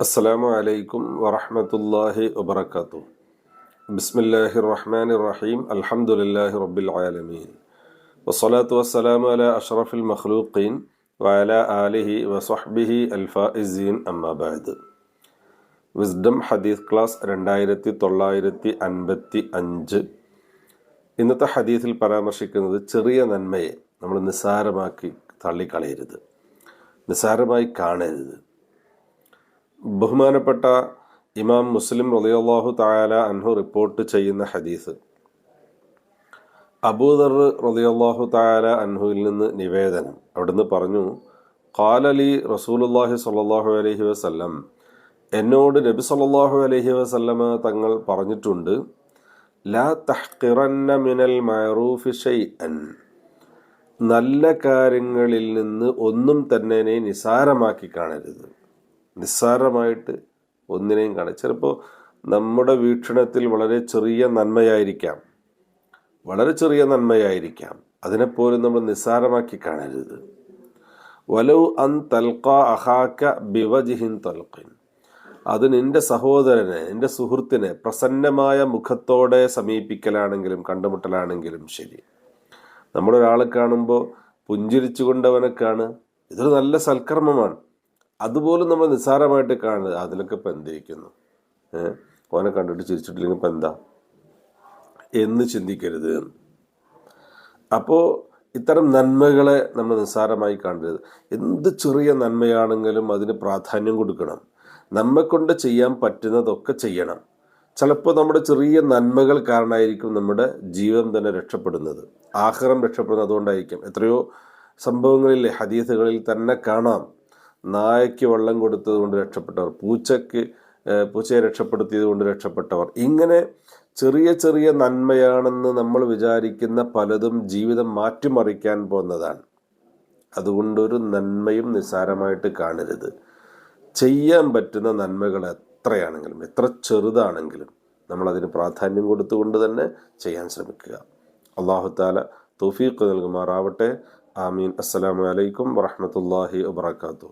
السلام عليكم ورحمة الله وبركاته بسم الله الرحمن الرحيم الحمد لله رب العالمين والصلاة والسلام على أشرف المخلوقين وعلى آله وصحبه الفائزين أما بعد wisdom ഹദീസ് class രണ്ടായിരത്തി തൊള്ളായിരത്തി അൻപത്തി അഞ്ച് ഇന്നത്തെ ഹദീസിൽ പരാമർശിക്കുന്നത് ചെറിയ നന്മയെ നമ്മൾ നിസ്സാരമാക്കി തള്ളിക്കളയരുത് നിസ്സാരമായി കാണരുത്. ബഹുമാനപ്പെട്ട ഇമാം മുസ്ലിം റളിയല്ലാഹു തായാല അൻഹു റിപ്പോർട്ട് ചെയ്യുന്ന ഹദീസ്. അബൂദർ റളിയല്ലാഹു തായാല അൻഹുവിൽ നിന്ന് നിവേദനം. അവിടുന്ന് പറഞ്ഞു കാലലി റസൂലുള്ളാഹി സ്വല്ലല്ലാഹു അലഹി വസ്ല്ലം. എന്നോട് നബി സല്ലാഹു അലഹി വസല്ലമ തങ്ങൾ പറഞ്ഞിട്ടുണ്ട് ലാ തഹ്ഖിറന്ന മിനൽ മഅറൂഫി ഷൈഅൻ. നല്ല കാര്യങ്ങളിൽ നിന്ന് ഒന്നും തന്നെ നിസ്സാരമാക്കി കാണരുത്. നിസ്സാരമായിട്ട് ഒന്നിനെയും കാണരുത്. ചിലപ്പോൾ നമ്മുടെ വീക്ഷണത്തിൽ വളരെ ചെറിയ നന്മയായിരിക്കാം. വളരെ ചെറിയ നന്മയായിരിക്കാം. അതിനെപ്പോലും നമ്മൾ നിസ്സാരമാക്കി കാണരുത്. വലൗ അൻ തൽക്ക അഹാക്ക ബിവജിഹിൻ തൽക്കിൻ അത് നിന്റെ സഹോദരനെ നിന്റെ സുഹൃത്തിനെ പ്രസന്നമായ മുഖത്തോടെ സമീപിക്കലാണെങ്കിലും കണ്ടുമുട്ടലാണെങ്കിലും ശരി. നമ്മളൊരാളെ കാണുമ്പോൾ പുഞ്ചിരിച്ചുകൊണ്ട് അവനെ കാണുക ഇതൊരു നല്ല സൽക്കർമ്മമാണ്. അതുപോലും നമ്മൾ നിസ്സാരമായിട്ട് കാണുന്നത് അതിലൊക്കെ ഇപ്പം ഏഹ് ഓനെ കണ്ടിട്ട് ചിരിച്ചിട്ടില്ലെങ്കിൽ ഇപ്പം എന്താ? എന്ന് ചിന്തിക്കരുത്. അപ്പോൾ ഇത്തരം നന്മകളെ നമ്മൾ നിസ്സാരമായി കാണരുത്. എന്ത് ചെറിയ നന്മയാണെങ്കിലും അതിന് പ്രാധാന്യം കൊടുക്കണം. നമ്മെക്കൊണ്ട് ചെയ്യാൻ പറ്റുന്നതൊക്കെ ചെയ്യണം. ചിലപ്പോൾ നമ്മുടെ ചെറിയ നന്മകൾ കാരണമായിരിക്കും നമ്മുടെ ജീവൻ തന്നെ രക്ഷപ്പെടുന്നത്. ആഹാരം രക്ഷപ്പെടുന്നത് അതുകൊണ്ടായിരിക്കും. എത്രയോ സംഭവങ്ങളിൽ ഹദീസുകളിൽ തന്നെ കാണാം. നായയ്ക്ക് വെള്ളം കൊടുത്തത് കൊണ്ട് രക്ഷപ്പെട്ടവർ പൂച്ചയ്ക്ക് പൂച്ചയെ രക്ഷപ്പെടുത്തിയത് കൊണ്ട് രക്ഷപ്പെട്ടവർ. ഇങ്ങനെ ചെറിയ ചെറിയ നന്മയാണെന്ന് നമ്മൾ വിചാരിക്കുന്ന പലതും ജീവിതം മാറ്റിമറിക്കാൻ പോകുന്നതാണ്. അതുകൊണ്ടൊരു നന്മയും നിസ്സാരമായിട്ട് കാണരുത്. ചെയ്യാൻ പറ്റുന്ന നന്മകൾ എത്രയാണെങ്കിലും എത്ര ചെറുതാണെങ്കിലും നമ്മളതിന് പ്രാധാന്യം കൊടുത്തുകൊണ്ട് തന്നെ ചെയ്യാൻ ശ്രമിക്കുക. അള്ളാഹുത്താല തൗഫീഖ് നൽകുമാറാവട്ടെ. ആമീൻ. അസ്സലാമു അലൈക്കും വറഹമത്തല്ലാഹി വബർക്കാത്തു